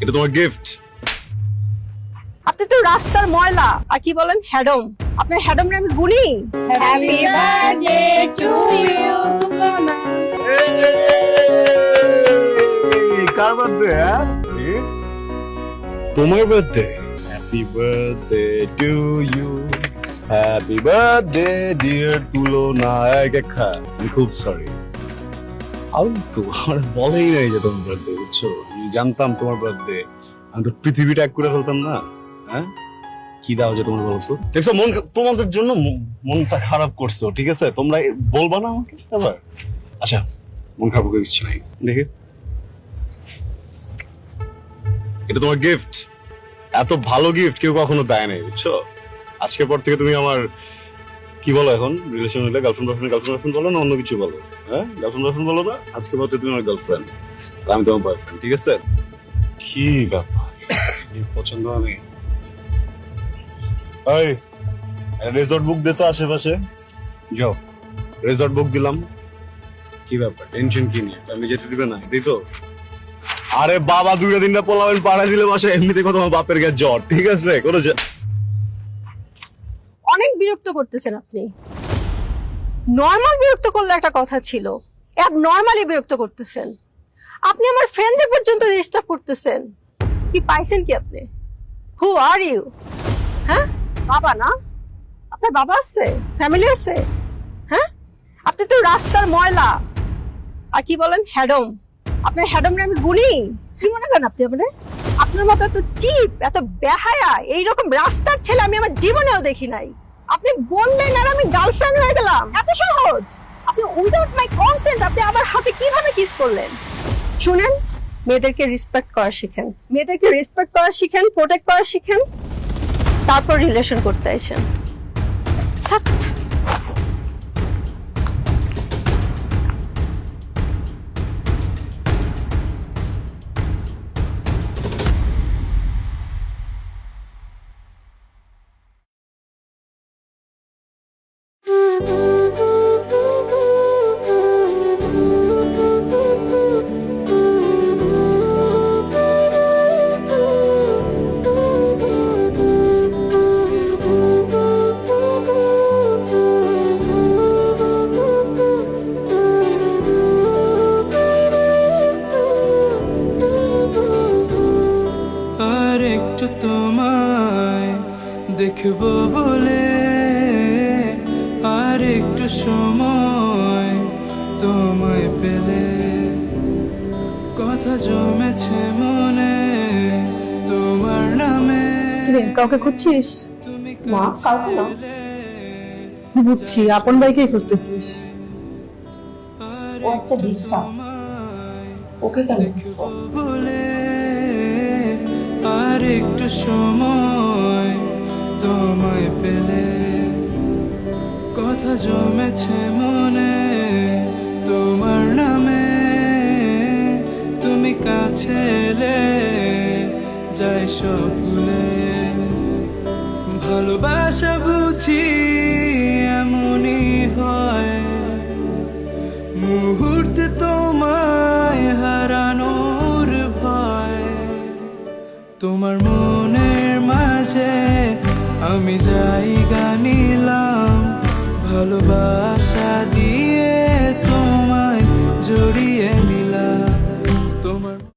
এটা তোমার গিফট আপনি তো রাস্তার ময়লা আর কি বলেন হ্যাডম। আপনার হ্যাডম আমি গুনি Happy birthday to you. কার বার্থডে হ্যাঁ? তোমার birthday happy birthday to you happy birthday dear তুলনা এক। খা খুব সরি ফালতু, আমার বলেই নাই যে তোমার বার্থডে বুঝছ? আমি জানতাম তোমার বার্থডে আমি তো পৃথিবী ট্যাগ করে ফেলতাম না হ্যাঁ? কি দাও যে তোমার বলতো দেখছ, মন তোমাদের জন্য মনটা খারাপ করছ, ঠিক আছে? তোমরা বলবা না আমাকে আবার? আচ্ছা মন খারাপ করে কিছু নাই দেখে। এটা তোমার গিফট এত ভালো গিফট কেউ কখনো দেয় নাই, বুঝছ? আজকের পর থেকে তুমি আমার কি বলো এখন? রিলেশন হলে গার্লফ্রেন্ড বয়ফ্রেন্ড গার্লফ্রেন্ড বয়ফ্রেন্ড বলো না অন্য কিছু বলো? হ্যাঁ? গার্লফ্রেন্ড বয়ফ্রেন্ড বলো না, আজকে থেকে তুমি আমার গার্লফ্রেন্ড আমি তোমার বয়ফ্রেন্ড ঠিক আছে? কি ব্যাপার? পছন্দ আমি এই রেজর্ট বুক দে তো আশেপাশে। যাও রেজর্ট বুক দিলাম। কি ব্যাপার? টেনশন কি নিয়ে? আমি যেতে দিবে না, এটাই তো। আরে বাবা, দুইটা দিনটা পোলাবেন পাড়া দিলে বাসা এমনিতে কত আমার বাপের গায়ে জ্বর, ঠিক আছে? কোনো করতেছেন আপনি। নর্মাল বিরক্ত করলে একটা কথা ছিল। অ্যাব নর্মালি বিরক্ত করতেছেন। আপনি আমার ফ্রেন্ডদের পর্যন্ত ডিস্টার্ব করতেছেন। কি পাইছেন কি আপনি? হু আর ইউ হ্যাঁ? বাবা না? আপনার বাবা আছে? ফ্যামিলি আছে? হ্যাঁ? আপনি তো রাস্তার ময়লা। আর কি বলেন? হ্যাডম আপনার হ্যাডম আমি গুনি। কি মনে করেন আপনি আপনার আপনার মতো এত চিপ এত বেহায়া, এইরকম রাস্তার ছেলে আমি আমার জীবনেও দেখি নাই। আপনি বললেন আর আমি গার্লফ্রেন্ড হয়ে গেলাম। এত সহজ। আপনি উইদাউট মাই কনসেন্ট আপনি আমার হাতে কীভাবে কিস করলেন? শুনেন, মেয়েদেরকে রেসপেক্ট করা শিখেন। মেয়েদেরকে রেসপেক্ট করা শিখেন প্রোটেক্ট করা শিখেন। তারপর রিলেশন করতে আসেন। তোমায় দেখব বলে। আর একটু সময় তোমায় পেলে। কথা জমেছে মনে তোমার নামে। কাউকে খুঁজছিস? তুমি না, কাউকে না। বুঝছি আপন ভাইকেই খুঁজতেছিস। আর ও একটা ডিস্টার্ব। ওকে কেন বলে। আর একটু সময় তোমায় পেলে। কথা জমেছে মনে তোমার নামে। তুমি কাছে এলে যাই সব ভুলে। ভালোবাসা বুঝি তোমার মনের মাঝে আমি জায়গা নিলাম।